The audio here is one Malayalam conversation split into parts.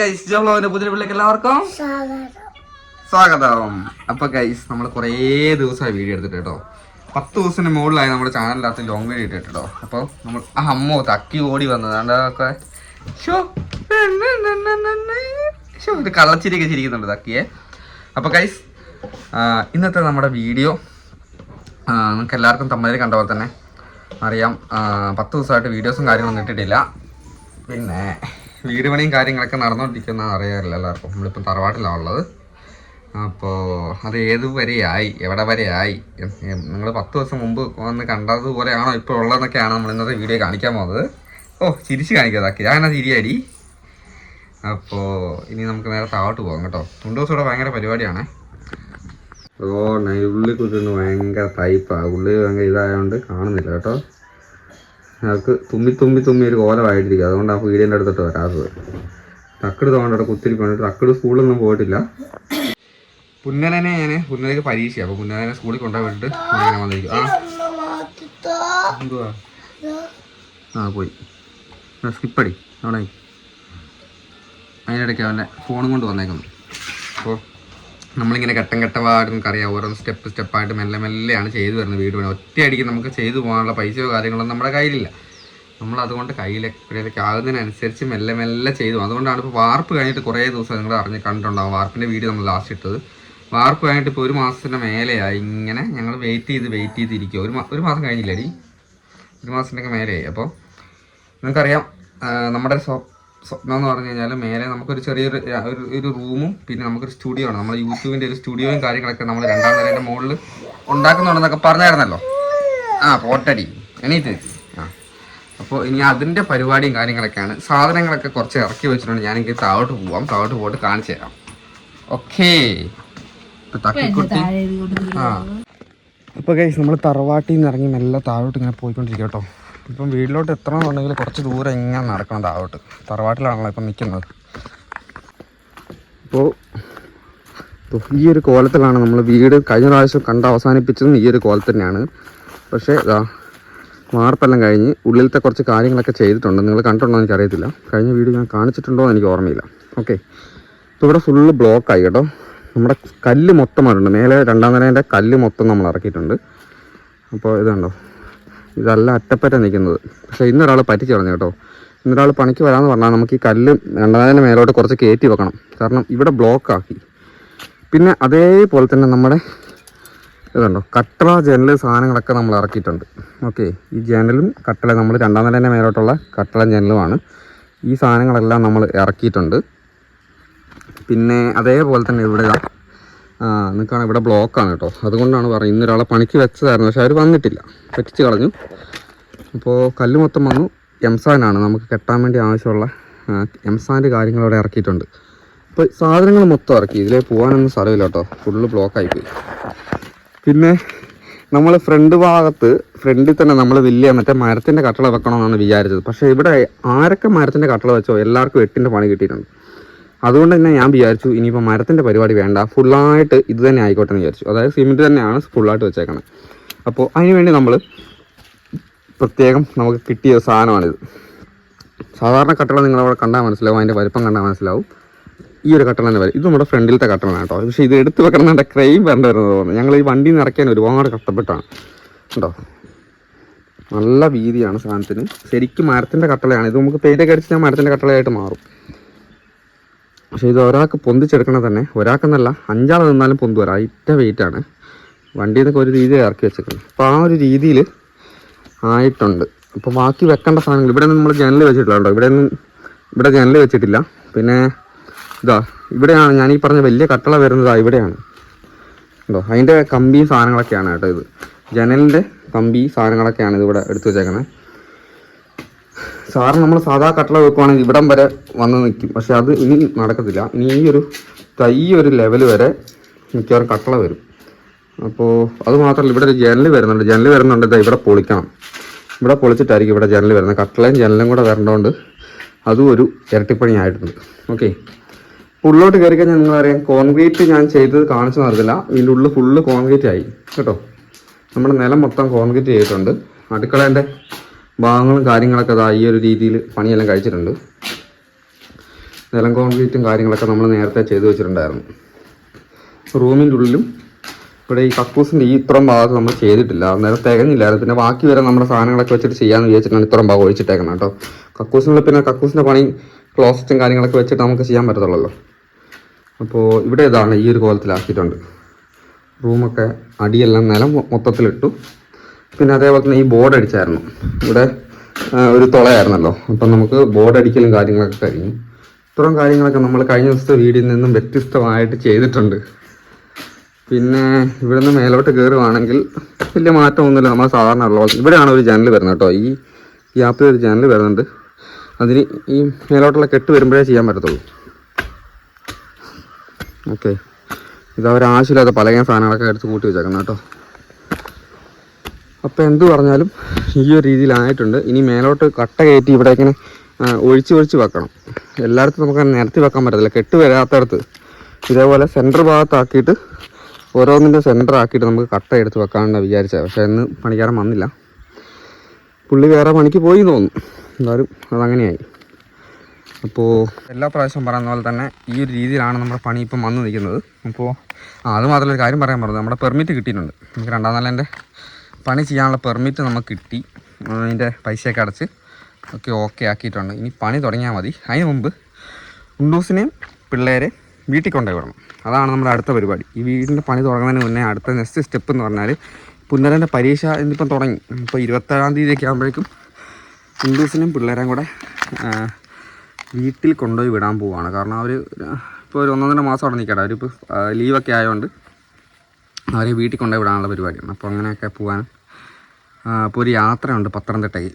ഗൈസ് എല്ലാവർക്കും സ്വാഗതം. അപ്പൊ ഗൈസ് നമ്മൾ കുറേ ദിവസമായി വീഡിയോ എടുത്തിട്ട് കേട്ടോ. പത്ത് ദിവസത്തിന് മുകളിലായി നമ്മുടെ ചാനലിനകത്ത് ലോങ് വീഡിയോ ഇട്ടിട്ട് കേട്ടോ. അപ്പോൾ നമ്മൾ ആ അമ്മോ തക്കി ഓടി വന്നതാണ്ട് അതൊക്കെ ഷോ കള്ളച്ചിരിയൊക്കെ ചിരിക്കുന്നുണ്ട് തക്കിയെ. അപ്പോൾ ഗൈസ് ഇന്നത്തെ നമ്മുടെ വീഡിയോ നിങ്ങൾക്ക് എല്ലാവർക്കും തമ്മിൽ കണ്ട പോലെ തന്നെ അറിയാം. പത്ത് ദിവസമായിട്ട് വീഡിയോസും കാര്യങ്ങളൊന്നും ഇട്ടിട്ടില്ല. പിന്നെ വീട് പണിയും കാര്യങ്ങളൊക്കെ നടന്നുകൊണ്ടിരിക്കുന്ന അറിയാറില്ല എല്ലാവർക്കും. നമ്മളിപ്പം തറവാട്ടിലാണ് ഉള്ളത്. അപ്പോൾ അത് ഏത് വരെയായി എവിടെ വരെയായി നിങ്ങൾ പത്ത് ദിവസം മുമ്പ് വന്ന് കണ്ടതുപോലെയാണോ ഇപ്പോൾ ഉള്ളതെന്നൊക്കെയാണ് നമ്മൾ ഇന്നത്തെ വീഡിയോ കാണിക്കാൻ പോകുന്നത്. ഓ ചിരിച്ച് കാണിക്കാതാക്കി ഞാനാ ചിരിയാടി? അപ്പോൾ ഇനി നമുക്ക് നേരെ താഴോട്ട് പോകാം കേട്ടോ. രണ്ടു ദിവസം ഇവിടെ ഭയങ്കര പരിപാടിയാണ്. ഓ ഉള്ളി കുത്തുന്നു ഭയങ്കര ടൈപ്പാണ് ഉള്ളി ഭയങ്കര ഇതായതുകൊണ്ട് കാണുന്നില്ല കേട്ടോ. ഞങ്ങൾക്ക് തുമ്മി തുമ്മി തുമ്മി ഒരു കോലമായിട്ടിരിക്കും. അതുകൊണ്ട് ആ പീഡിയന്റെ അടുത്തോട്ട് വരാത്തത്. തക്കട് കുത്തിരി പോയിട്ട് തക്കട് സ്കൂളിലൊന്നും പോയിട്ടില്ല. പുന്നനെ ഞാൻ പുന്നലേക്ക് പരീക്ഷ അപ്പോൾ പുന്നനെ സ്കൂളിൽ കൊണ്ടുപോയി വന്നിരിക്കും. ആ. എന്തുവാ? ആ പോയി. സ്കിപ്പടി. അവിടെ. അതിനിടയ്ക്ക് അവന്റെ ഫോണും കൊണ്ട് വന്നേക്കുന്നു. അപ്പോൾ നമ്മളിങ്ങനെ ഘട്ടം ഘട്ടമായിട്ട് നമുക്കറിയാം. ഓരോ സ്റ്റെപ്പ് സ്റ്റെപ്പായിട്ട് മെല്ലെ മെല്ലെയാണ് ചെയ്തു വരുന്നത് വീട് പണി. ഒറ്റയടിക്ക് നമുക്ക് ചെയ്തു പോകാനുള്ള പൈസയോ കാര്യങ്ങളൊന്നും നമ്മുടെ കയ്യിലില്ല. നമ്മൾ അതുകൊണ്ട് കയ്യിലേക്ക് ആകുന്നതിനനുസരിച്ച് മെല്ലെ മെല്ലെ ചെയ്തു. അതുകൊണ്ടാണ് ഇപ്പോൾ വാർപ്പ് കഴിഞ്ഞിട്ട് കുറേ ദിവസം നിങ്ങൾ അറിഞ്ഞ് കണ്ടിട്ടുണ്ടാവും. വാർപ്പിന്റെ വീഡിയോ നമ്മൾ ലാസ്റ്റ് ഇട്ടത്. വാർപ്പ് കഴിഞ്ഞിട്ട് ഇപ്പോൾ ഒരു മാസത്തിന്റെ മേലെയായി. ഇങ്ങനെ ഞങ്ങൾ വെയിറ്റ് ചെയ്ത് വെയിറ്റ് ചെയ്തിരിക്കുക ഒരു ഒരു മാസം കഴിഞ്ഞില്ലേ ഒരു മാസത്തിന്റെയൊക്കെ മേലെയായി. അപ്പോൾ നിങ്ങൾക്കറിയാം നമ്മുടെ സ്വ- സ്വപ്നം എന്ന് പറഞ്ഞു കഴിഞ്ഞാൽ മേലെ നമുക്കൊരു ചെറിയൊരു ഒരു ഒരു റൂമും പിന്നെ നമുക്കൊരു സ്റ്റുഡിയോ ആണ്. നമ്മൾ യൂട്യൂബിന്റെ ഒരു സ്റ്റുഡിയോയും കാര്യങ്ങളൊക്കെ നമ്മൾ രണ്ടാം നിലയുടെ മുകളിൽ ഉണ്ടാക്കുന്നുണ്ടെന്നൊക്കെ പറഞ്ഞായിരുന്നല്ലോ. ആ പോട്ടടി. എണീറ്റ്. ആ. അപ്പോൾ ഇനി അതിന്റെ പരിപാടിയും കാര്യങ്ങളൊക്കെയാണ്. സാധനങ്ങളൊക്കെ കുറച്ച് ഇറക്കി വെച്ചിട്ടുണ്ട്. ഞാനെങ്കിൽ താഴോട്ട് പോവാം. താഴോട്ട് പോയിട്ട് കാണിച്ചു തരാം. ഓക്കേ. തക്കിക്കുട്ടി ആ. ഇപ്പോൾ ഗൈസ് നമ്മൾ തറവാട്ടിൽ നിന്ന് ഇറങ്ങി മെല്ലെ താഴോട്ട് ഇങ്ങനെ പോയിക്കൊണ്ടിരിക്കുക കേട്ടോ. ഇപ്പം വീട്ടിലോട്ട് എത്തണമെന്നുണ്ടെങ്കിൽ കുറച്ച് ദൂരം ഇങ്ങനെ നടക്കണം താഴോട്ട്. തറവാട്ടിലാണല്ലോ ഇപ്പം നിൽക്കുന്നത്. അപ്പോൾ ഈ ഒരു കോലത്തിലാണ് നമ്മൾ വീട് കഴിഞ്ഞ പ്രാവശ്യം കണ്ട് അവസാനിപ്പിച്ചതും ഈ ഒരു കോലത്തിൽ തന്നെയാണ്. പക്ഷേ ഇതാ വാർപ്പെല്ലാം കഴിഞ്ഞ് ഉള്ളിലത്തെ കുറച്ച് കാര്യങ്ങളൊക്കെ ചെയ്തിട്ടുണ്ട്. നിങ്ങൾ കണ്ടിട്ടുണ്ടോ എനിക്കറിയത്തില്ല. കഴിഞ്ഞ വീഡിയോ ഞാൻ കാണിച്ചിട്ടുണ്ടോ എന്ന് എനിക്ക് ഓർമ്മയില്ല. ഓക്കെ. ഇപ്പോൾ ഇവിടെ ഫുള്ള് ബ്ലോക്കായി കേട്ടോ. നമ്മുടെ കല്ല് മൊത്തം വരുന്നുണ്ട് മേലെ രണ്ടാം നിലേന്റെ കല്ല് മൊത്തം നമ്മൾ ഇറക്കിയിട്ടുണ്ട്. അപ്പോൾ ഇതുണ്ടോ. ഇതല്ല അറ്റപ്പറ്റ നിൽക്കുന്നത്. പക്ഷേ ഇന്നൊരാൾ പറ്റിച്ച് കളഞ്ഞു കേട്ടോ. ഇന്നൊരാൾ പണിക്ക് വരാമെന്ന് പറഞ്ഞാൽ നമുക്ക് ഈ കല്ല് രണ്ടാമതിന്റെ മേലോട്ട് കുറച്ച് കയറ്റി വെക്കണം. കാരണം ഇവിടെ ബ്ലോക്കാക്കി പിന്നെ അതേപോലെ തന്നെ നമ്മുടെ ഇതുണ്ടോ കട്ടള ജനൽ സാധനങ്ങളൊക്കെ നമ്മൾ ഇറക്കിയിട്ടുണ്ട്. ഓക്കെ. ഈ ജനലും കട്ടള നമ്മൾ രണ്ടാം നിലേന്റെ മേലോട്ടുള്ള കട്ടള ജനലുമാണ്. ഈ സാധനങ്ങളെല്ലാം നമ്മൾ ഇറക്കിയിട്ടുണ്ട്. പിന്നെ അതേപോലെ തന്നെ ഇവിടെ ആ നിൽക്കുകയാണ് ഇവിടെ ബ്ലോക്കാണ് കേട്ടോ. അതുകൊണ്ടാണ് പറയുന്നത് ഇന്നൊരാളെ പണിക്ക് വെച്ചതായിരുന്നു പക്ഷെ അവർ വന്നിട്ടില്ല. പറ്റിച്ച് കളഞ്ഞു. അപ്പോൾ കല്ല് മൊത്തം വന്നു. എംസാനാണ് നമുക്ക് കെട്ടാൻ വേണ്ടി ആവശ്യമുള്ള എംസാന്റെ കാര്യങ്ങൾ അവിടെ ഇറക്കിയിട്ടുണ്ട്. അപ്പോൾ സാധനങ്ങൾ മൊത്തം ഇറക്കി. ഇതിലേ പോകാനൊന്നും സ്ഥലമില്ല കേട്ടോ. ഫുള്ള് ബ്ലോക്കായിപ്പോയി പിന്നെ നമ്മൾ ഫ്രണ്ട് ഭാഗത്ത് ഫ്രണ്ടിൽ തന്നെ നമ്മൾ വലിയ മറ്റേ മരത്തിന്റെ കട്ടള വെക്കണമെന്നാണ് വിചാരിച്ചത്. പക്ഷേ ഇവിടെ ആരൊക്കെ മരത്തിന്റെ കട്ടള വെച്ചോ? എല്ലാവർക്കും എട്ടിന്റെ പണി കിട്ടിയിട്ടുണ്ട്. അതുകൊണ്ട് തന്നെ ഞാൻ വിചാരിച്ചു ഇനിയിപ്പോൾ മരത്തിന്റെ പരിപാടി വേണ്ട ഫുള്ളായിട്ട് ഇത് തന്നെ ആയിക്കോട്ടെ എന്ന് വിചാരിച്ചു. അതായത് സിമെന്റ് തന്നെയാണ് ഫുള്ളായിട്ട് വെച്ചേക്കണത് അപ്പോൾ അതിന് വേണ്ടി നമ്മൾ പ്രത്യേകം നമുക്ക് കിട്ടിയ സാധനമാണിത്. സാധാരണ കട്ടള നിങ്ങളവിടെ കണ്ടാൽ മനസ്സിലാവും അതിന്റെ വലിപ്പം കണ്ടാൽ മനസ്സിലാവും. ഈ ഒരു കട്ടള തന്നെ വരും. ഇത് നമ്മുടെ ഫ്രണ്ടിലത്തെ കട്ടളാണ് കേട്ടോ. പക്ഷേ ഇത് എടുത്ത് വെക്കണം എന്റെ ക്രെയിം വേണ്ട വരുന്നത് തോന്നുന്നു. ഞങ്ങൾ ഈ വണ്ടി നിറയ്ക്കാൻ ഒരുപാട് കഷ്ടപ്പെട്ടാണ്. കേട്ടോ നല്ല വീതിയാണ് സാധനത്തിന്. ശരിക്കും മരത്തിന്റെ കട്ടളയാണ്. ഇത് നമുക്ക് പെയിന്റൊക്കെ അടിച്ച് ഞാൻ മരത്തിന്റെ കട്ടളയായിട്ട് മാറും. പക്ഷേ ഇത് ഒരാൾക്ക് പൊന്തിച്ചെടുക്കണത് തന്നെ. ഒരാൾക്കെന്നല്ല അഞ്ചാൾ നിന്നാലും പൊന്തു വരാം ഇറ്റ വെയിറ്റാണ് വണ്ടിയിൽ നിന്നൊക്കെ ഒരു രീതിയിൽ ഇറക്കി വെച്ചേക്കുന്നത് അപ്പോൾ ആ ഒരു രീതിയിൽ ആയിട്ടുണ്ട്. അപ്പോൾ ബാക്കി വെക്കേണ്ട സാധനങ്ങൾ ഇവിടെ നമ്മൾ ജനൽ വെച്ചിട്ടില്ല കേട്ടോ. ഇവിടെ ഒന്നും ഇവിടെ ജനൽ വെച്ചിട്ടില്ല. പിന്നെ ഇതാ ഇവിടെയാണ് ഞാൻ ഈ പറഞ്ഞ വലിയ കട്ടള വരുന്നത് ഇവിടെയാണ്. ഉണ്ടോ അതിന്റെ കമ്പിയും സാധനങ്ങളൊക്കെയാണ് കേട്ടോ ഇത്. ജനലിന്റെ കമ്പി സാധനങ്ങളൊക്കെയാണ് ഇവിടെ എടുത്തു വെച്ചേക്കണേ. സാറിന് നമ്മൾ സാധാ കട്ടള വെക്കുവാണെങ്കിൽ ഇവിടം വരെ വന്ന് നിൽക്കും പക്ഷെ അത് ഇനി നടക്കത്തില്ല. ഇനി ഈ ഒരു തൈ ഒരു ലെവൽ വരെ മിക്കവാറും കട്ടള വരും. അപ്പോൾ അത് മാത്രമല്ല ഇവിടെ ഒരു ജനൽ വരുന്നുണ്ട്. ജനൽ വരുന്നുണ്ട് ഇവിടെ പൊളിക്കണം. ഇവിടെ പൊളിച്ചിട്ടായിരിക്കും ഇവിടെ ജനൽ വരുന്നത്. കട്ടളയും ജനലും കൂടെ വരേണ്ടതുകൊണ്ട് അതും ഒരു ഇരട്ടിപ്പണി ആയിട്ടുണ്ട് ഓക്കെ ഉള്ളോട്ട് കയറി കഴിഞ്ഞാൽ നിങ്ങളറിയാം കോൺക്രീറ്റ് ഞാൻ ചെയ്തത് കാണിച്ചു നടത്തില്ല ഇതിന്റെ ഉള്ളിൽ ഫുള്ള് കോൺക്രീറ്റ് ആയി കേട്ടോ? നമ്മുടെ നിലം മൊത്തം കോൺക്രീറ്റ് ചെയ്തിട്ടുണ്ട്. അടുക്കളേന്റെ ഭാഗങ്ങളും കാര്യങ്ങളൊക്കെ അതാ ഈ ഒരു രീതിയിൽ പണിയെല്ലാം കഴിച്ചിട്ടുണ്ട്. നിലം കോൺക്രീറ്റും കാര്യങ്ങളൊക്കെ നമ്മൾ നേരത്തെ ചെയ്തു വെച്ചിട്ടുണ്ടായിരുന്നു. റൂമിന്റെ ഉള്ളിലും ഇവിടെ ഈ കക്കൂസിന്റെ ഈ ഇത്രയും ഭാഗത്ത് നമ്മൾ ചെയ്തിട്ടില്ല. അന്നേരം തികഞ്ഞില്ലായിരുന്നു. പിന്നെ ബാക്കി വരെ നമ്മുടെ സാധനങ്ങളൊക്കെ വെച്ചിട്ട് ചെയ്യാമെന്ന് വിചാരിച്ചിട്ടാണ് ഇത്രയും ഭാഗം ഒഴിച്ചിട്ടേക്കണം കേട്ടോ. കക്കൂസിനുള്ള പിന്നെ കക്കൂസിന്റെ പണി ക്ലോസറ്റും കാര്യങ്ങളൊക്കെ വെച്ചിട്ട് നമുക്ക് ചെയ്യാൻ പറ്റത്തുള്ളല്ലോ. അപ്പോൾ ഇവിടെ ഇതാണ് ഈ ഒരു കോലത്തിലാക്കിയിട്ടുണ്ട്. റൂമൊക്കെ അടിയെല്ലാം നിലം മൊത്തത്തിലിട്ടു. പിന്നെ അതേപോലെ തന്നെ ഈ ബോർഡ് അടിച്ചായിരുന്നു. ഇവിടെ ഒരു തുളയായിരുന്നല്ലോ. അപ്പം നമുക്ക് ബോർഡ് അടിക്കലും കാര്യങ്ങളൊക്കെ കഴിഞ്ഞു. ഇത്രയും കാര്യങ്ങളൊക്കെ നമ്മൾ കഴിഞ്ഞ ദിവസത്തെ വീടിൽ നിന്നും വ്യത്യസ്തമായിട്ട് ചെയ്തിട്ടുണ്ട്. പിന്നെ ഇവിടുന്ന് മേലോട്ട് കയറുവാണെങ്കിൽ വലിയ മാറ്റമൊന്നുമില്ല. നമ്മൾ സാധാരണ ഉള്ള പോലെ. ഇവിടെയാണ് ഒരു ജനൽ വരുന്നത് കേട്ടോ. ഈ ആപ്പിൽ ഒരു ജനൽ വരുന്നുണ്ട്. അതിന് ഈ മേലോട്ടുള്ള കെട്ട് വരുമ്പോഴേ ചെയ്യാൻ പറ്റത്തുള്ളൂ. ഓക്കെ. ഇത് അവർ സാധനങ്ങളൊക്കെ എടുത്ത് കൂട്ടി വെച്ചേക്കണം കേട്ടോ. അപ്പോൾ എന്ത് പറഞ്ഞാലും ഈ ഒരു രീതിയിലായിട്ടുണ്ട് ഇനി മേലോട്ട് കട്ട കയറ്റി ഇവിടെ ഇങ്ങനെ ഒഴിച്ച് ഒഴിച്ച് വെക്കണം. എല്ലായിടത്തും നമുക്ക് നിരത്തി വെക്കാൻ പറ്റത്തില്ല. കെട്ട് വരാത്തടത്ത് ഇതേപോലെ സെന്റർ ഭാഗത്താക്കിയിട്ട് ഓരോന്നിന്റെ സെന്റർ ആക്കിയിട്ട് നമുക്ക് കട്ട എടുത്ത് വെക്കാനുണ്ടെന്ന് വിചാരിച്ചത്. പക്ഷേ ഇന്ന് പണിക്കാരൻ വന്നില്ല. പുള്ളി വേറെ പണിക്ക് പോയി എന്ന് തോന്നുന്നു. എന്തായാലും അതങ്ങനെയായി അപ്പോൾ എല്ലാ പ്രാവശ്യവും പറയുന്ന പോലെ തന്നെ ഈ ഒരു രീതിയിലാണ് നമ്മുടെ പണി ഇപ്പം വന്ന് നിൽക്കുന്നത്. അപ്പോൾ അത് മാത്രമല്ല ഒരു കാര്യം പറയാൻ പറഞ്ഞത് നമ്മുടെ പെർമിറ്റ് കിട്ടിയിട്ടുണ്ട്. നമുക്ക് രണ്ടാം നിലേന്റെ പണി ചെയ്യാനുള്ള പെർമിറ്റ് നമുക്ക് കിട്ടി. അതിന്റെ പൈസയൊക്കെ അടച്ച് ഒക്കെ ഓക്കെ ആക്കിയിട്ടുണ്ട്. ഇനി പണി തുടങ്ങിയാൽ മതി. അതിന് മുമ്പ് ഉണ്ടൂസിനെയും പിള്ളേരെ വീട്ടിൽ കൊണ്ടുപോയി വിടണം. അതാണ് നമ്മുടെ അടുത്ത പരിപാടി. ഈ വീടിന്റെ പണി തുടങ്ങുന്നതിന് മുന്നേ അടുത്ത നെക്സ്റ്റ് സ്റ്റെപ്പ് എന്ന് പറഞ്ഞാൽ പുന്നരന്റെ പരീക്ഷ ഇന്നിപ്പം തുടങ്ങി. ഇപ്പോൾ ഇരുപത്തേഴാം തീയതിയൊക്കെ ആകുമ്പോഴേക്കും ഹിന്ദുസിനും പിള്ളേരെയും കൂടെ വീട്ടിൽ കൊണ്ടുപോയി വിടാൻ പോവുകയാണ് കാരണം അവർ ഇപ്പോൾ ഒരു ഒന്നൊന്നര മാസം അവിടെ നിൽക്കട്ടെ അവരിപ്പോൾ ലീവൊക്കെ ആയതുകൊണ്ട് അവരെ വീട്ടിൽ കൊണ്ടുപോയി വിടാനുള്ള പരിപാടിയാണ്. അപ്പോൾ അങ്ങനെയൊക്കെ പോകാൻ അപ്പോൾ ഒരു യാത്രയുണ്ട് പത്തനംതിട്ടയ്ക്ക്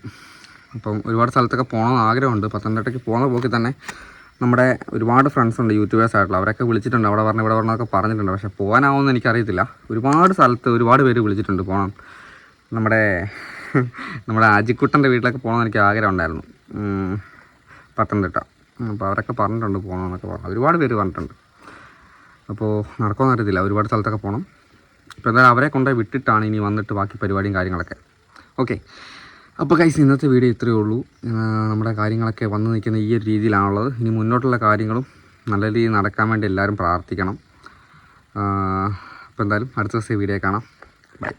അപ്പം ഒരുപാട് സ്ഥലത്തൊക്കെ പോകണമെന്ന് ആഗ്രഹമുണ്ട്. പത്തനംതിട്ടയ്ക്ക് പോകുന്ന പോക്കി തന്നെ നമ്മുടെ ഒരുപാട് ഫ്രണ്ട്സ് ഉണ്ട് യൂട്യൂബേഴ്സ് ആയിട്ടുള്ള. അവരൊക്കെ വിളിച്ചിട്ടുണ്ട് അവിടെ പറഞ്ഞ് ഇവിടെ പറഞ്ഞൊക്കെ പറഞ്ഞിട്ടുണ്ട്. പക്ഷേ പോകാനാവുമെന്ന് എനിക്കറിയത്തില്ല. ഒരുപാട് സ്ഥലത്ത് ഒരുപാട് പേര് വിളിച്ചിട്ടുണ്ട് പോകണം. നമ്മുടെ നമ്മുടെ അജിക്കുട്ടന്റെ വീട്ടിലൊക്കെ പോകണമെന്ന് എനിക്ക് ആഗ്രഹം ഉണ്ടായിരുന്നു പത്തനംതിട്ട. അപ്പോൾ അവരൊക്കെ പറഞ്ഞിട്ടുണ്ട് പോകണമെന്നൊക്കെ പറഞ്ഞു. ഒരുപാട് പേര് പറഞ്ഞിട്ടുണ്ട്. അപ്പോൾ നടക്കുമെന്ന് അറിയത്തില്ല. ഒരുപാട് സ്ഥലത്തൊക്കെ പോകണം. ഇപ്പോൾ എന്തായാലും അവരെ കൊണ്ടുപോയി വിട്ടിട്ടാണ് ഇനി വന്നിട്ട് ബാക്കി പരിപാടിയും കാര്യങ്ങളൊക്കെ. ഓക്കെ അപ്പോൾ കൈസ് ഇന്നത്തെ വീഡിയോ ഇത്രയേ ഉള്ളൂ. നമ്മുടെ കാര്യങ്ങളൊക്കെ വന്നു നിൽക്കുന്ന ഈ ഒരു രീതിയിലാണുള്ളത്. ഇനി മുന്നോട്ടുള്ള കാര്യങ്ങളും നല്ല രീതിയിൽ നടക്കാൻ വേണ്ടി എല്ലാവരും പ്രാർത്ഥിക്കണം. അപ്പോൾ എന്തായാലും അടുത്ത ദിവസത്തെ വീഡിയോ കാണാം. ബൈ